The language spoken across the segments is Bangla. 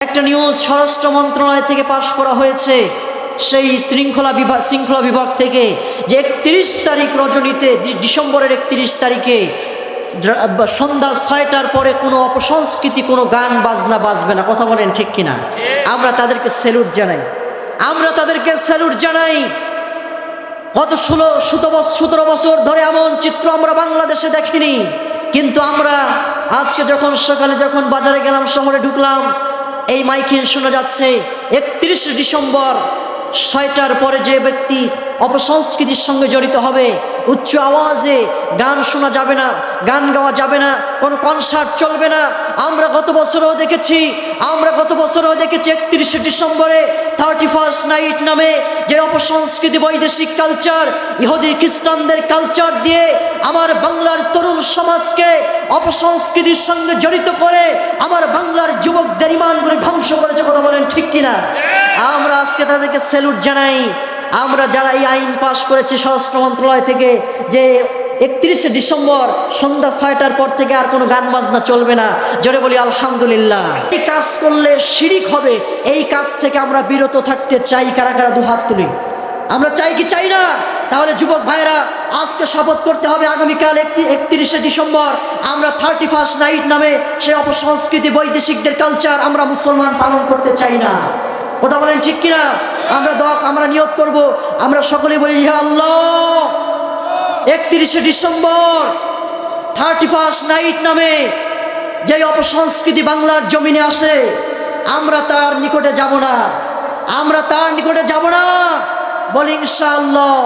একটা নিউজ স্বরাষ্ট্র মন্ত্রণালয় থেকে পাশ করা হয়েছে। সেই শৃঙ্খলা বিভাগ শৃঙ্খলা বিভাগ থেকে যে একত্রিশ তারিখ রজনীতে ডিসেম্বরের একত্রিশ তারিখে সন্ধ্যা ছয়টার পরে কোনো অপসংস্কৃতি, কোনো গান, বাজনা বাজবে না। কথা বলেন ঠিক কিনা? আমরা তাদেরকে স্যালুট জানাই। আমরা তাদেরকে স্যালুট জানাই। গত ষোলো, সতেরো বছর সতেরো বছর ধরে এমন চিত্র আমরা বাংলাদেশে দেখিনি। কিন্তু আমরা আজকে যখন সকালে যখন বাজারে গেলাম, শহরে ঢুকলাম এই মাইকিং শোনা যাচ্ছে একত্রিশে ডিসেম্বর ছয়টার পরে যে ব্যক্তি অপসংস্কৃতির সঙ্গে জড়িত হবে। উচ্চ আওয়াজে গান শোনা যাবে না, গান গাওয়া যাবে না, কোনো কনসার্ট চলবে না। আমরা গত বছরও দেখেছি, আমরা গত বছরও দেখেছি একত্রিশে ডিসেম্বরে থার্টি ফার্স্ট নাইট নামে যে অপসংস্কৃতি বৈদেশিক কালচার ইহুদি খ্রিস্টানদের কালচার দিয়ে আমার বাংলার তরুণ সমাজকে অপসংস্কৃতির সঙ্গে জড়িত করে আমার বাংলার যুবকদের ইমানগুলো ধ্বংস করেছে কথা বলেন ঠিক কিনা? আমরা আজকে তাদেরকে স্যালুট জানাই। আমরা যারা এই আইন পাশ করেছি স্বরাষ্ট্র মন্ত্রণালয় থেকে যে একত্রিশে ডিসেম্বর সন্ধ্যা ছয়টার পর থেকে আর কোনো গান বাজনা চলবে না। জোরে বলি, আলহামদুলিল্লাহ। এই কাজ করলে শিরিক হবে। এই কাজ থেকে আমরা বিরত থাকতে চাই। কারা কারা দু হাত তুলি? আমরা চাই কি চাই না? তাহলে যুবক ভাইরা আজকে শপথ করতে হবে আগামীকাল একটি একত্রিশে ডিসেম্বর। আমরা থার্টি ফার্স্ট নাইট নামে সে অপসংস্কৃতি বৈদেশিকদের কালচার আমরা মুসলমান পালন করতে চাই না। কথা বলেন ঠিক কিনা? আমরা দক আমরা নিয়ত করব। আমরা সকলে বলি ইহা আল্লাহ, একত্রিশে ডিসেম্বর, থার্টি ফার্স্ট নাইট নামে যে অপসংস্কৃতি বাংলার জমিনে আসে, আমরা তার নিকটে যাব না। আমরা তার নিকটে যাব না। বলি, ইনশাআল্লাহ,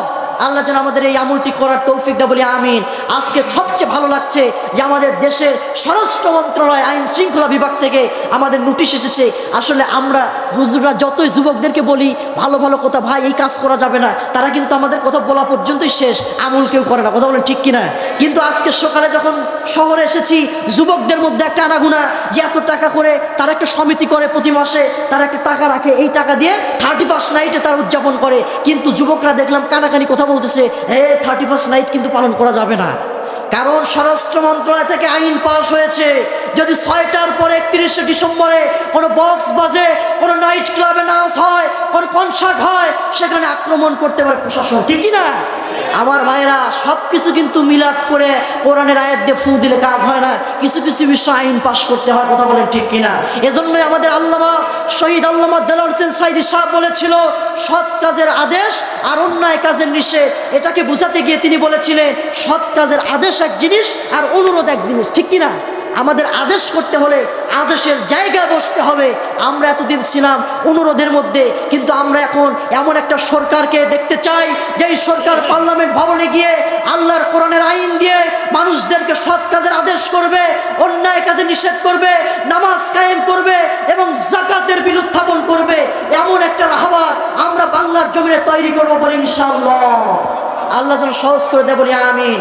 আল্লাহ যেন আমাদের এই আমলটি করার তৌফিক দা বলি, আমিন। আজকে সবচেয়ে ভালো লাগছে যে আমাদের দেশের স্বরাষ্ট্র মন্ত্রণালয় আইন শৃঙ্খলা বিভাগ থেকে আমাদের নোটিশ এসেছে। আসলে আমরা হুজুররা যতই যুবকদেরকে বলি, ভালো ভালো কথা, ভাই, এই কাজ করা যাবে না। তারা কিন্তু আমাদের কথা বলা পর্যন্তই শেষ, আমল কেউ করে না। কথা বলেন ঠিক কিনা? কিন্তু আজকে সকালে যখন শহরে এসেছি, যুবকদের মধ্যে একটা আনাগুনা যে এত টাকা করে তারা একটা সমিতি করে প্রতি মাসে, তারা একটা টাকা রাখে। এই টাকা দিয়ে থার্টি ফার্স্ট নাইটে তারা উদযাপন করে। কিন্তু যুবকরা দেখলাম কানাকানি কথা বলতেছে হে থার্টি ফার্স্ট নাইট কিন্তু পালন করা যাবে না। কারণ স্বরাষ্ট্র মন্ত্রণালয় থেকে আইন পাশ হয়েছে। যদি ছয়টার পরে একত্রিশে ডিসেম্বরে কোনো বক্স বাজে, কোনো নাইট ক্লাবে নাচ হয়, কোনো কনসার্ট হয়, সেখানে আক্রমণ করতে পারে প্রশাসন। ঠিক না আমার ভাইরা সব কিছু কিন্তু মিলাপ করে কোরআনের আয়াত দিয়ে ফু দিলে কাজ হয় না। কিছু কিছু বিষয় আইন পাশ করতে হয়, কথা বলেন ঠিক কিনা? এজন্যই আমাদের আল্লামা শহীদ আল্লামা দেলার হোসেন সাইদি সাহেব বলেছিল, সৎ কাজের আদেশ আর অন্যায় কাজের নিষেধ। এটাকে বোঝাতে গিয়ে তিনি বলেছিলেন, সৎ কাজের আদেশ এক জিনিস আর অনুরোধ এক জিনিস, ঠিক কিনা? আমাদের আদেশ করতে হলে, আদেশের জায়গায় বসতে হবে। আমরা এতদিন ছিলাম অনুরোধের মধ্যে, কিন্তু আমরা এখন এমন একটা সরকারকে দেখতে চাই যে এই সরকার পার্লামেন্ট ভবনে গিয়ে আল্লাহর কোরআনের আইন দিয়ে মানুষদেরকে সৎ কাজের আদেশ করবে, অন্যায় কাজে নিষেধ করবে, নামাজ কায়েম করবে এবং জাকাতের বিল উত্থাপন করবে। এমন একটা রাহবার আমরা বাংলার জমিনে তৈরি করব বলে ইনশাআল্লাহ। আল্লাহ যেন সহজ করে দেয় বলি, আমিন।